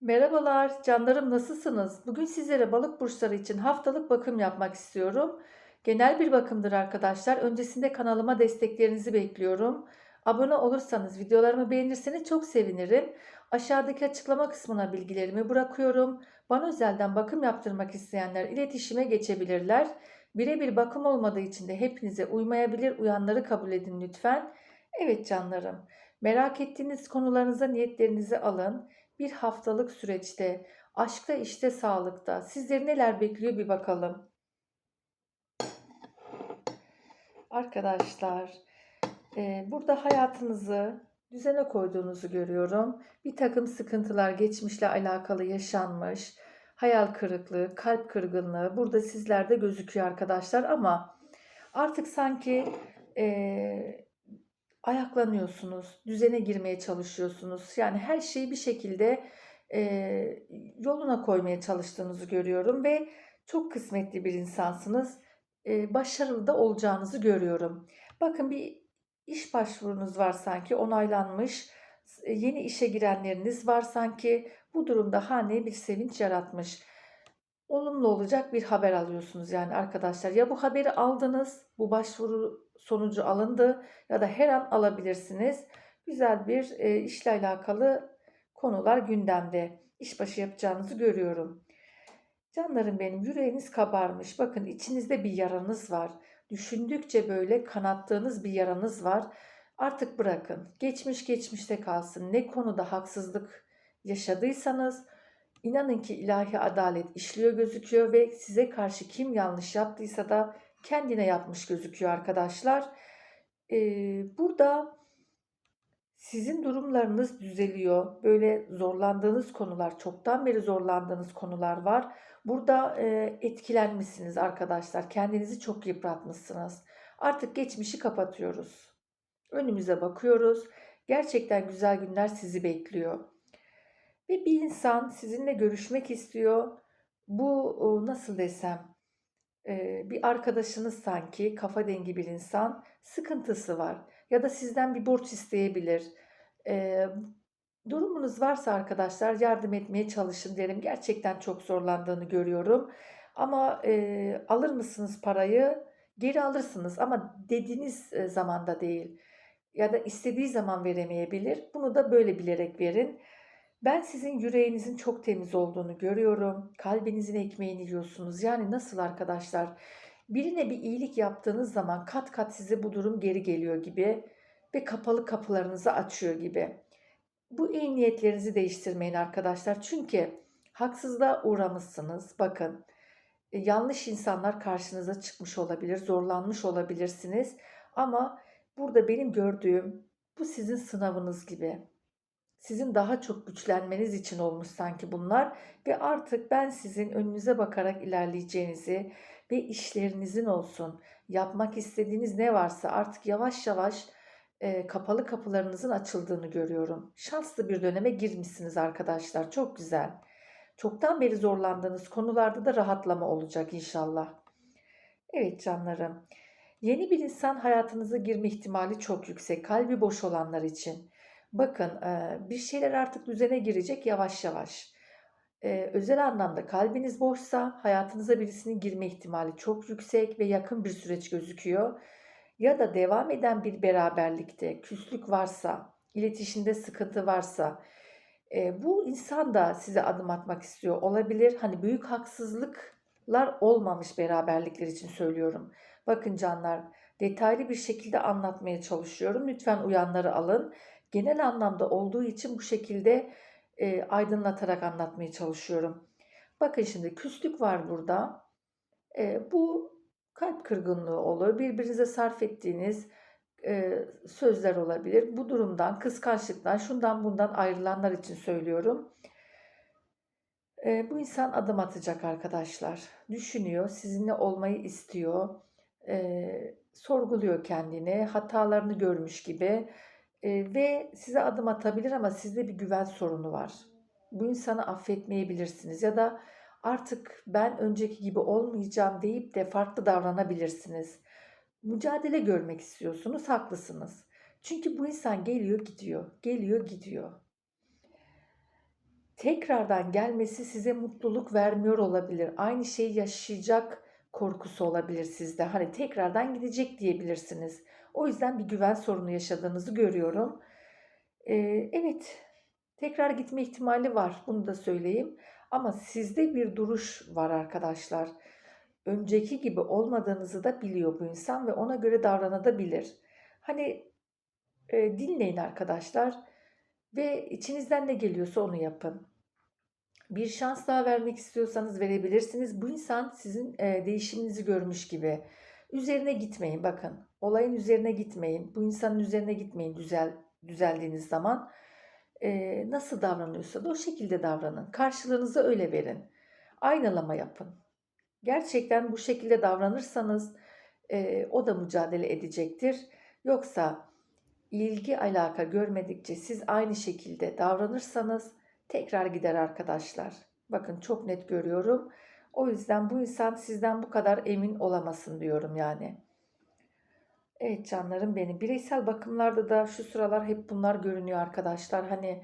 Merhabalar, canlarım nasılsınız? Bugün sizlere balık burçları için haftalık bakım yapmak istiyorum. Genel bir bakımdır arkadaşlar. Öncesinde kanalıma desteklerinizi bekliyorum. Abone olursanız, videolarımı beğenirseniz çok sevinirim. Aşağıdaki açıklama kısmına bilgilerimi bırakıyorum. Bana özelden bakım yaptırmak isteyenler iletişime geçebilirler. Birebir bakım olmadığı için de hepinize uymayabilir. Uyanları kabul edin lütfen. Evet canlarım, merak ettiğiniz konularınıza niyetlerinizi alın bir haftalık süreçte, aşkta, işte, sağlıkta sizleri neler bekliyor bir bakalım. Arkadaşlar, eee, burada hayatınızı düzene koyduğunuzu görüyorum. Bir takım sıkıntılar geçmişle alakalı yaşanmış, hayal kırıklığı, kalp kırgınlığı burada sizlerde gözüküyor arkadaşlar ama artık sanki eee, ayaklanıyorsunuz, düzene girmeye çalışıyorsunuz. Yani her şeyi bir şekilde eee, yoluna koymaya çalıştığınızı görüyorum ve çok kısmetli bir insansınız. Eee, başarılı da olacağınızı görüyorum. Bakın bir iş başvurunuz var sanki onaylanmış. Yeni işe girenleriniz var sanki. Bu durumda haneye bir sevinç yaratmış. Olumlu olacak bir haber alıyorsunuz yani arkadaşlar. Ya bu haberi aldınız, bu başvuru sonucu alındı ya da her an alabilirsiniz. Güzel bir e, işle alakalı konular gündemde. İşbaşı yapacağınızı görüyorum. Canlarım benim yüreğiniz kabarmış. Bakın içinizde bir yaranız var. Düşündükçe böyle kanattığınız bir yaranız var. Artık bırakın. Geçmiş geçmişte kalsın. Ne konuda haksızlık yaşadıysanız inanın ki ilahi adalet işliyor gözüküyor ve size karşı kim yanlış yaptıysa da kendine yapmış gözüküyor arkadaşlar. Ee, burada sizin durumlarınız düzeliyor. Böyle zorlandığınız konular, çoktan beri zorlandığınız konular var. Burada e, etkilenmişsiniz arkadaşlar. Kendinizi çok yıpratmışsınız. Artık geçmişi kapatıyoruz. Önümüze bakıyoruz. Gerçekten güzel günler sizi bekliyor. Ve bir insan sizinle görüşmek istiyor. Bu nasıl desem, bir arkadaşınız sanki kafa dengi bir insan sıkıntısı var ya da sizden bir borç isteyebilir. Durumunuz varsa arkadaşlar yardım etmeye çalışın derim. Gerçekten çok zorlandığını görüyorum. Ama alır mısınız parayı? Geri alırsınız ama dediğiniz zamanda değil. Ya da istediği zaman veremeyebilir. Bunu da böyle bilerek verin. Ben sizin yüreğinizin çok temiz olduğunu görüyorum. Kalbinizin ekmeğini yiyorsunuz. Yani nasıl arkadaşlar? Birine bir iyilik yaptığınız zaman kat kat size bu durum geri geliyor gibi ve kapalı kapılarınızı açıyor gibi. Bu iyi niyetlerinizi değiştirmeyin arkadaşlar. Çünkü haksızlığa uğramışsınız. Bakın, e, yanlış insanlar karşınıza çıkmış olabilir, zorlanmış olabilirsiniz. Ama burada benim gördüğüm bu sizin sınavınız gibi. Sizin daha çok güçlenmeniz için olmuş sanki bunlar ve artık ben sizin önünüze bakarak ilerleyeceğinizi ve işlerinizin olsun, yapmak istediğiniz ne varsa artık yavaş yavaş e, kapalı kapılarınızın açıldığını görüyorum. Şanslı bir döneme girmişsiniz arkadaşlar. Çok güzel. Çoktan beri zorlandığınız konularda da rahatlama olacak inşallah. Evet canlarım. Yeni bir insan hayatınıza girme ihtimali çok yüksek. Kalbi boş olanlar için. Bakın, bir şeyler artık düzene girecek yavaş yavaş. Özel anlamda kalbiniz boşsa hayatınıza birisinin girme ihtimali çok yüksek ve yakın bir süreç gözüküyor. Ya da devam eden bir beraberlikte küslük varsa, iletişimde sıkıntı varsa, bu insan da size adım atmak istiyor olabilir. Hani büyük haksızlıklar olmamış beraberlikler için söylüyorum. Bakın canlar, detaylı bir şekilde anlatmaya çalışıyorum. Lütfen uyanları alın genel anlamda olduğu için bu şekilde e, aydınlatarak anlatmaya çalışıyorum. Bakın şimdi küslük var burada. E, bu kalp kırgınlığı olur. Birbirinize sarf ettiğiniz e, sözler olabilir. Bu durumdan, kıskançlıktan, şundan bundan ayrılanlar için söylüyorum. E, bu insan adım atacak arkadaşlar. Düşünüyor, sizinle olmayı istiyor. E, sorguluyor kendini, hatalarını görmüş gibi Eee, ve size adım atabilir ama sizde bir güven sorunu var. Bu insanı affetmeyebilirsiniz ya da artık ben önceki gibi olmayacağım deyip de farklı davranabilirsiniz. Mücadele görmek istiyorsunuz, haklısınız. Çünkü bu insan geliyor gidiyor, geliyor gidiyor. tekrardan gelmesi size mutluluk vermiyor olabilir. Aynı şeyi yaşayacak korkusu olabilir sizde. Hani tekrardan gidecek diyebilirsiniz. O yüzden bir güven sorunu yaşadığınızı görüyorum. Ee, evet, tekrar gitme ihtimali var. Bunu da söyleyeyim. Ama sizde bir duruş var arkadaşlar. Önceki gibi olmadığınızı da biliyor bu insan ve ona göre davranabilir. Hani e, dinleyin arkadaşlar ve içinizden ne geliyorsa onu yapın. Bir şans daha vermek istiyorsanız verebilirsiniz. Bu insan sizin e, değişiminizi görmüş gibi. Üzerine gitmeyin bakın. Olayın üzerine gitmeyin. Bu insanın üzerine gitmeyin düzel düzeldiğiniz zaman. E, nasıl davranıyorsa da o şekilde davranın. Karşılığınızı öyle verin. Aynalama yapın. Gerçekten bu şekilde davranırsanız e, o da mücadele edecektir. Yoksa ilgi alaka görmedikçe siz aynı şekilde davranırsanız tekrar gider arkadaşlar. Bakın çok net görüyorum. O yüzden bu insan sizden bu kadar emin olamasın diyorum yani. Evet canlarım benim. Bireysel bakımlarda da şu sıralar hep bunlar görünüyor arkadaşlar. Hani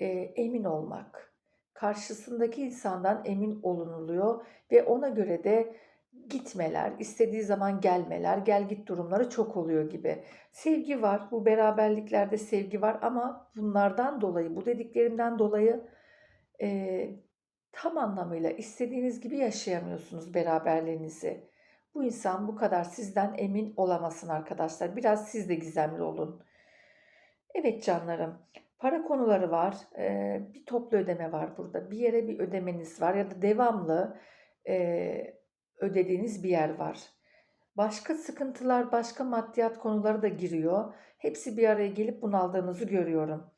e, emin olmak. Karşısındaki insandan emin olunuluyor ve ona göre de gitmeler, istediği zaman gelmeler, gel git durumları çok oluyor gibi. Sevgi var, bu beraberliklerde sevgi var ama bunlardan dolayı, bu dediklerimden dolayı e, tam anlamıyla istediğiniz gibi yaşayamıyorsunuz beraberliğinizi. Bu insan bu kadar sizden emin olamasın arkadaşlar. Biraz siz de gizemli olun. Evet canlarım, para konuları var. E, bir toplu ödeme var burada. Bir yere bir ödemeniz var ya da devamlı e, ödediğiniz bir yer var. Başka sıkıntılar, başka maddiyat konuları da giriyor. Hepsi bir araya gelip bunaldığınızı görüyorum.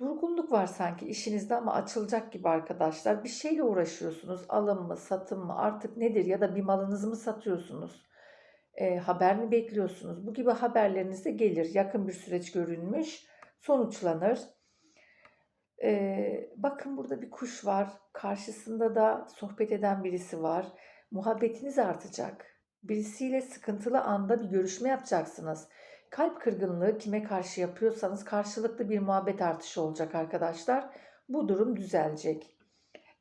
Durgunluk var sanki işinizde ama açılacak gibi arkadaşlar. Bir şeyle uğraşıyorsunuz. Alım mı, satım mı artık nedir ya da bir malınızı mı satıyorsunuz? E, haber mi bekliyorsunuz? Bu gibi haberleriniz de gelir. Yakın bir süreç görünmüş, sonuçlanır. E, bakın burada bir kuş var. Karşısında da sohbet eden birisi var. Muhabbetiniz artacak. Birisiyle sıkıntılı anda bir görüşme yapacaksınız. Kalp kırgınlığı kime karşı yapıyorsanız karşılıklı bir muhabbet artışı olacak arkadaşlar. Bu durum düzelecek.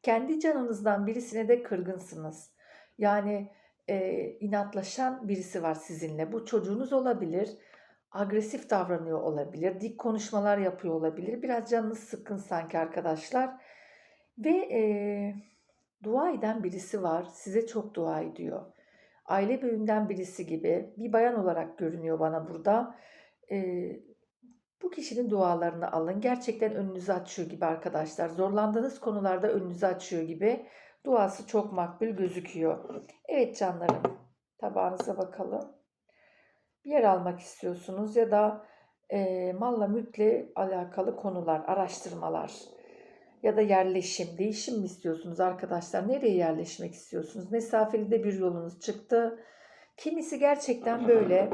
Kendi canınızdan birisine de kırgınsınız. Yani e, inatlaşan birisi var sizinle. Bu çocuğunuz olabilir. Agresif davranıyor olabilir. Dik konuşmalar yapıyor olabilir. Biraz canınız sıkkın sanki arkadaşlar. Ve e, dua eden birisi var. Size çok dua ediyor aile büyüğünden birisi gibi bir bayan olarak görünüyor bana burada. Ee, bu kişinin dualarını alın. Gerçekten önünüzü açıyor gibi arkadaşlar. Zorlandığınız konularda önünüzü açıyor gibi. Duası çok makbul gözüküyor. Evet canlarım. Tabağınıza bakalım. Bir yer almak istiyorsunuz ya da e, malla mülkle alakalı konular, araştırmalar ya da yerleşim, değişim mi istiyorsunuz arkadaşlar? Nereye yerleşmek istiyorsunuz? Mesafeli de bir yolunuz çıktı. Kimisi gerçekten böyle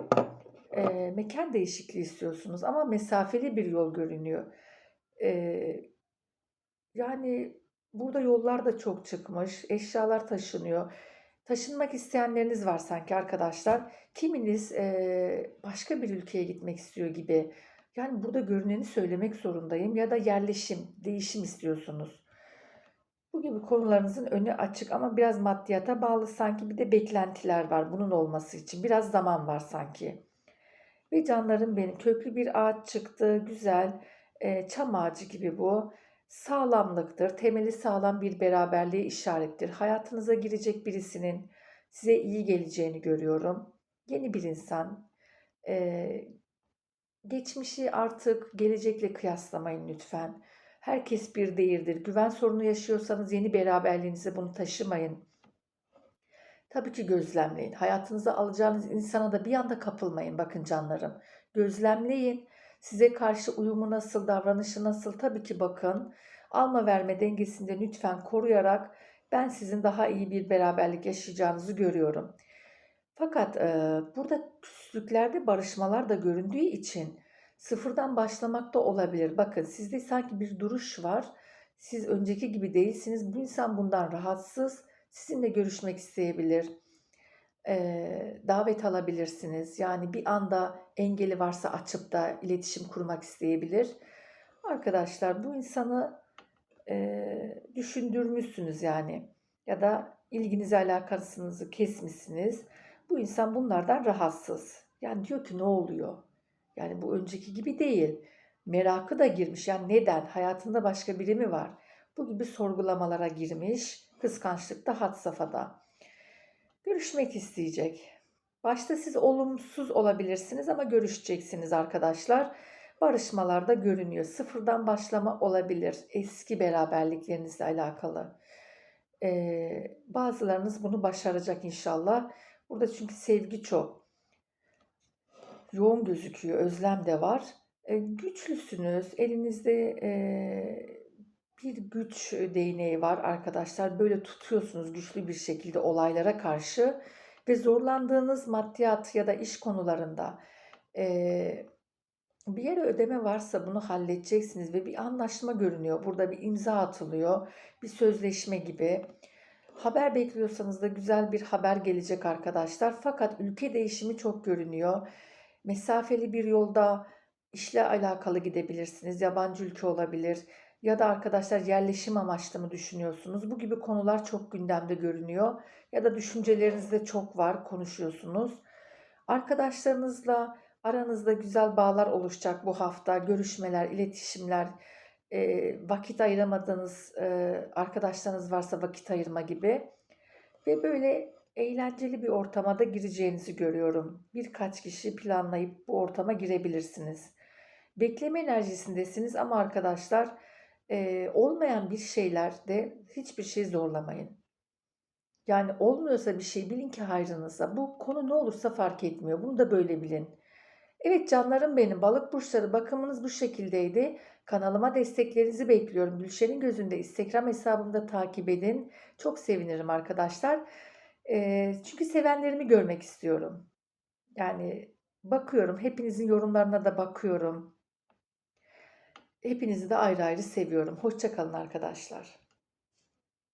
e, mekan değişikliği istiyorsunuz ama mesafeli bir yol görünüyor. E, yani burada yollar da çok çıkmış, eşyalar taşınıyor. Taşınmak isteyenleriniz var sanki arkadaşlar. Kiminiz e, başka bir ülkeye gitmek istiyor gibi yani burada görüneni söylemek zorundayım ya da yerleşim, değişim istiyorsunuz. Bu gibi konularınızın önü açık ama biraz maddiyata bağlı sanki bir de beklentiler var bunun olması için. Biraz zaman var sanki. Ve canlarım benim köklü bir ağaç çıktı. Güzel. E, çam ağacı gibi bu. Sağlamlıktır. Temeli sağlam bir beraberliğe işarettir. Hayatınıza girecek birisinin size iyi geleceğini görüyorum. Yeni bir insan. E, Geçmişi artık gelecekle kıyaslamayın lütfen. Herkes bir değildir. Güven sorunu yaşıyorsanız yeni beraberliğinize bunu taşımayın. Tabii ki gözlemleyin. Hayatınıza alacağınız insana da bir anda kapılmayın bakın canlarım. Gözlemleyin. Size karşı uyumu nasıl, davranışı nasıl tabii ki bakın. Alma verme dengesinde lütfen koruyarak ben sizin daha iyi bir beraberlik yaşayacağınızı görüyorum. Fakat e, burada küslüklerde barışmalar da göründüğü için sıfırdan başlamak da olabilir. Bakın sizde sanki bir duruş var. Siz önceki gibi değilsiniz. Bu insan bundan rahatsız. Sizinle görüşmek isteyebilir. E, davet alabilirsiniz. Yani bir anda engeli varsa açıp da iletişim kurmak isteyebilir. Arkadaşlar bu insanı eee, düşündürmüşsünüz yani ya da ilginizi alakasınızı kesmişsiniz. Bu insan bunlardan rahatsız. Yani diyor ki ne oluyor? Yani bu önceki gibi değil. Merakı da girmiş. Yani neden? Hayatında başka biri mi var? Bu gibi sorgulamalara girmiş. Kıskançlık da had safhada. Görüşmek isteyecek. Başta siz olumsuz olabilirsiniz ama görüşeceksiniz arkadaşlar. Barışmalarda görünüyor. Sıfırdan başlama olabilir. Eski beraberliklerinizle alakalı. Ee, bazılarınız bunu başaracak inşallah. Burada çünkü sevgi çok. Yoğun gözüküyor. Özlem de var. Ee, güçlüsünüz. Elinizde ee, bir güç değneği var arkadaşlar. Böyle tutuyorsunuz güçlü bir şekilde olaylara karşı ve zorlandığınız maddiyat ya da iş konularında ee, bir yere ödeme varsa bunu halledeceksiniz ve bir anlaşma görünüyor. Burada bir imza atılıyor, bir sözleşme gibi. Haber bekliyorsanız da güzel bir haber gelecek arkadaşlar. Fakat ülke değişimi çok görünüyor. Mesafeli bir yolda işle alakalı gidebilirsiniz. Yabancı ülke olabilir. Ya da arkadaşlar yerleşim amaçlı mı düşünüyorsunuz? Bu gibi konular çok gündemde görünüyor. Ya da düşüncelerinizde çok var, konuşuyorsunuz. Arkadaşlarınızla aranızda güzel bağlar oluşacak bu hafta. Görüşmeler, iletişimler, e, vakit ayıramadığınız e, arkadaşlarınız varsa vakit ayırma gibi. Ve böyle eğlenceli bir ortama da gireceğinizi görüyorum. Birkaç kişi planlayıp bu ortama girebilirsiniz. Bekleme enerjisindesiniz ama arkadaşlar e, olmayan bir şeylerde hiçbir şey zorlamayın. Yani olmuyorsa bir şey bilin ki hayrınıza. Bu konu ne olursa fark etmiyor. Bunu da böyle bilin. Evet canlarım benim balık burçları bakımınız bu şekildeydi. Kanalıma desteklerinizi bekliyorum. Gülşen'in gözünde Instagram hesabımda takip edin. Çok sevinirim arkadaşlar. E, çünkü sevenlerimi görmek istiyorum. Yani bakıyorum hepinizin yorumlarına da bakıyorum. Hepinizi de ayrı ayrı seviyorum. Hoşça kalın arkadaşlar.